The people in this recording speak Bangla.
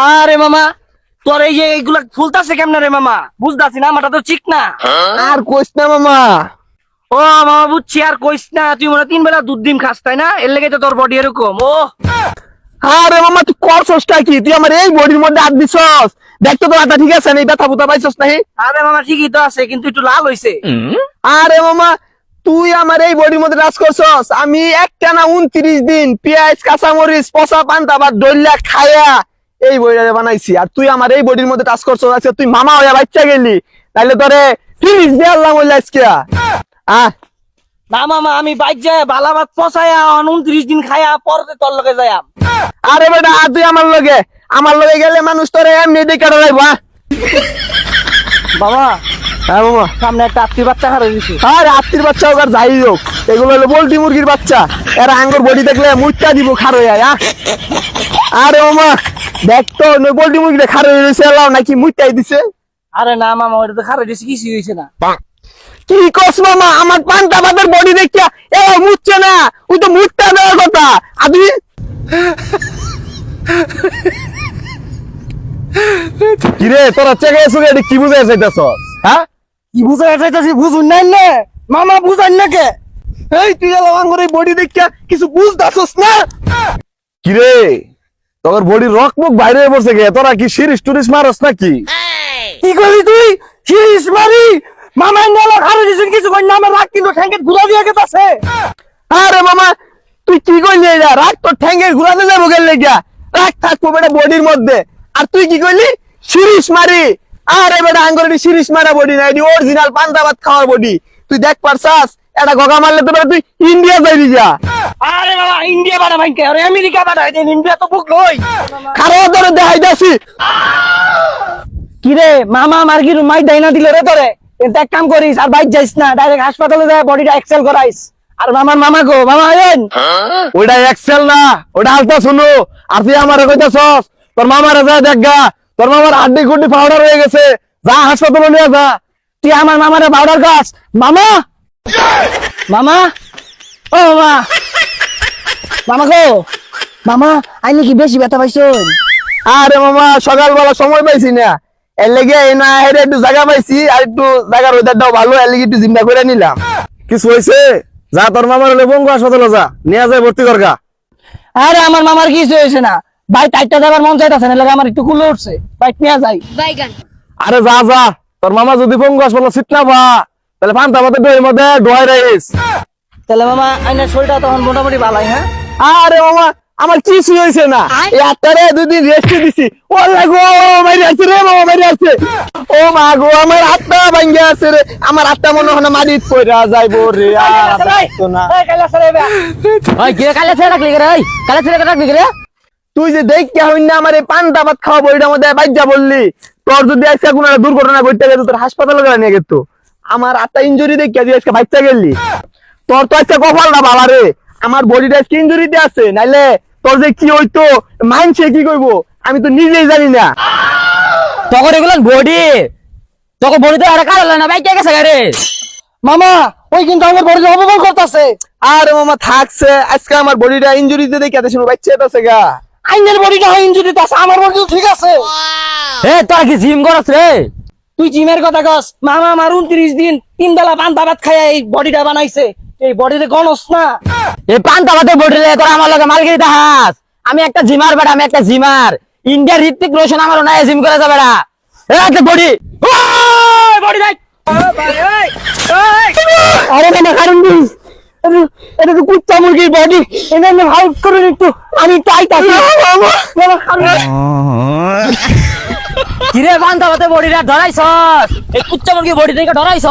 আরে মামা তোর এই যে এইগুলা ফুলতাছে কেমন রে মামা? বুঝতাছি না আমারটা তো ঠিক না। আর কইস না মামা। ও মামা বুঝছি আর কইস না তুই মনে তিন বেলা দুধ ডিম খাস তাই না? এর লেগে তো তোর বডি এরকম ও। আরে মামা তুই করছসটা কি? তুই আমার এই বডির মধ্যে হাত দিছস। দেখতো তো মাথা ঠিক আছে না এই ব্যথা বুথা পাইছস নাহি? আরে মামা ঠিকই তো আছে কিন্তু একটু লাল হইছে। আরে মামা তুই আমার এই বডির মধ্যে রাজ করছস। আমি একটা না উনত্রিশ দিন পেঁয়াজ কাঁচামরিচ পচা পান্তা বা ডল্লা খায়া এই বডিটা বানাইছি আর তুই আমার এই বডির মধ্যে টাচ করছস আজকে তুই মামা হইয়া বাচ্চা গেলি। তাইলে তোরে ফিনিশ দিয়ে আল্লাহ বললে আজকে আহ না মামা আমি বাইক যায় বালাবাদ পচায়া উনত্রিশ দিন খায়া পরে তোর লগে যায় আরে বেটা আর তুই আমার লগে আমার লগে গেলে মানুষ তোরে এমনি দেখে রাখব বাবা হ্যাঁ মামা। সামনে একটা আত্মীয় বাচ্চা হারিয়ে দিছে। আর রাত্রির বাচ্চা হোক যাই হোক এগুলো হলো পোল্ট্রি মুরগির বাচ্চা। এরা আঙ্গুর বডি দেখলে মুচটা দিব খার। আরে মামা দেখ তো পোল্ট্রি মুরগিটা খার হয়ে রয়েছে এলাও নাকি মুচটাই দিছে। আরে না মামা ওটা তো খারাপ দিছে কিছুই হয়েছে না। কি কস মামা আমার পান্তা ভাতের বডি দেখিয়া এ মুচ্ছে না ওই তো মুচটা দেওয়ার কথা। আদি কিরে তোরা চেকে এসে এটা কি বুঝে চাইতেছ হ্যাঁ? কি বুঝাই চাইতাছি বুঝুন নাই না? মামা বুঝান না কে? এই তুই আঙ্গুর বডি দেখিয়া কিছু বুঝতেছস না? কিরে? তোর বডির রক মুখ বাইরে পড়ছে গে। তোরা কি সিরিস টুরিস মারস নাকি? কি করলি তুই? শীষ মারি? মামা নেলা খারাপ দিছেন কিছু কই কিন্তু ঘুরা দিয়ে আরে মামা, তুই কি করলি এটা রাগ তোর ঠ্যাঙ্গে ঘুরাতে যাব গেল লেগিয়া রাগ থাকব বেটা বডির মধ্যে। আর তুই কি করলি? সিরিস মারি। আরে বেটা আঙ্গুর এটি সিরিস মারা বডি না, এটি অরিজিনাল পান্তা ভাত খাওয়ার বডি। তুই দেখ পারছাস? এটা গগা মারলে তো তুই ইন্ডিয়া যাইবি যা। আরে বাবা ইন্ডিয়া বাড়া ভাইকে আরে আমেরিকা বাড়া দেন ইন্ডিয়া তো বুক লই খারাপ ধরে দেখাই যাচ্ছি কি রে মামা কি মাই না দিল রে তোরে? এক কাম করিস আর বাইক যাইস না ডাইরেক্ট হাসপাতালে যায় বডিটা এক্সেল করাইস। আর মামার মামা গো মামা আইন। ওটা এক্সেল না ওটা আলতা শুনো। আর তুই আমার কইতাছস তোর মামারে যা দেখ গা তোর মামার হাড্ডি গুড্ডি পাউডার হয়ে গেছে। যা হাসপাতালে নিয়ে যা। তুই আমার মামারে পাউডার গাছ মামা? মামা? ও মামা। মামা গো মামা আইনি কি বেশি ব্যথা পাইছুন আরে মামা সকালবেলা সময় পাইছি না। এর লেগে এই না হেরে একটু জায়গা পাইছি আর একটু জায়গার ওয়েদারটাও ভালো এর লেগে একটু জিমটা করে নিলাম। কিছু হয়েছে যা তোর মামার হলে বঙ্গ হাসপাতালে যা নিয়ে যায় ভর্তি করগা আরে আমার মামার কিছু হয়েছে না। ভাই টাইটটা যাবার মন চাইতেছে না লাগে আমার একটু কুলে উঠছে। বাইক নিয়ে যাই। আরে যা যা তোর মামা যদি বঙ্গ হাসপাতালে সিট না পা তাহলে পান্তা পাতে ডোয়ের মধ্যে ডোয়াই রাইস তাহলে মামা আইনের শরীরটা তখন মোটামুটি ভালাই হ্যাঁ? আরে মামা আমার কিছু হয়েছে না। এই আত্মারে দুদিন রেস্ট দিছি। ও লাগো মারি আছে রে মামা মারি আছে ও মা গো আমার আত্মা ভাঙ্গে আছে রে। আমার আত্মা মনে হয় না মারিত পয়রা যাইবো রে আর আত্মা না। ওই কি কালে ছেড়ে রাখলি রে ওই? কালে ছেড়ে রাখলি রে? তুই যে দেখ কে হইন না আমার এই পান্তা ভাত খাওয়া বইটার মধ্যে বাইজা বললি। তোর যদি আজকে কোনো দুর্ঘটনা ঘটতে গেছে তোর হাসপাতালে গেলে নিয়ে গেতো। আমার আত্মা ইঞ্জুরি দেখে তুই আজকে বাচ্চা গেলি। তোর তো আজকে কপালটা বাবা রে। আমার বডিটা আজকে ইঞ্জুরিতে আছে নাইলে তোর যে কি হইতো মানছে কি করব আমি তো নিজেই জানি না। তখন এগুলো বডি। তখন বডিতে আরে কালো না বাইক গেছে রে মামা ওই কিন্তু আমার বডি অপমান করতেছে। আরে মামা থাকছে। আজকে আমার বডিটা ইঞ্জুরিতে দেখে এত সময় বাচ্চা আছে গা। আইনের বডিটা হয় ইঞ্জুরি আছে আমার বডি ঠিক আছে। এ তোর কি জিম করছ রে? তুই জিমের কথা কস। মামা আমার উনত্রিশ দিন তিন বেলা পান্তা ভাত খাইয়া এই বডিটা বানাইছে। এই বডিতে গণস না। এই পান্তা ভাতের বডি রে তোর আমার লগে মালগিরি দাহাস আমি একটা জিমার বেটা আমি একটা জিমার। ইন্ডিয়ার ঋত্বিক রোশন আমার নাই জিম করে যাবে এ একটা বডি। বডি দেখ। আরে না কারণ দিস এটা তো কুত্তা মুরগির বডি। এটা আমি হাউস করুন একটু। আমি তাই তাই কিরে বান্ধা হতে বডিটা ধরাইছস? এই কুচ্চা মুরগি বডি থেকে ধরাইছস?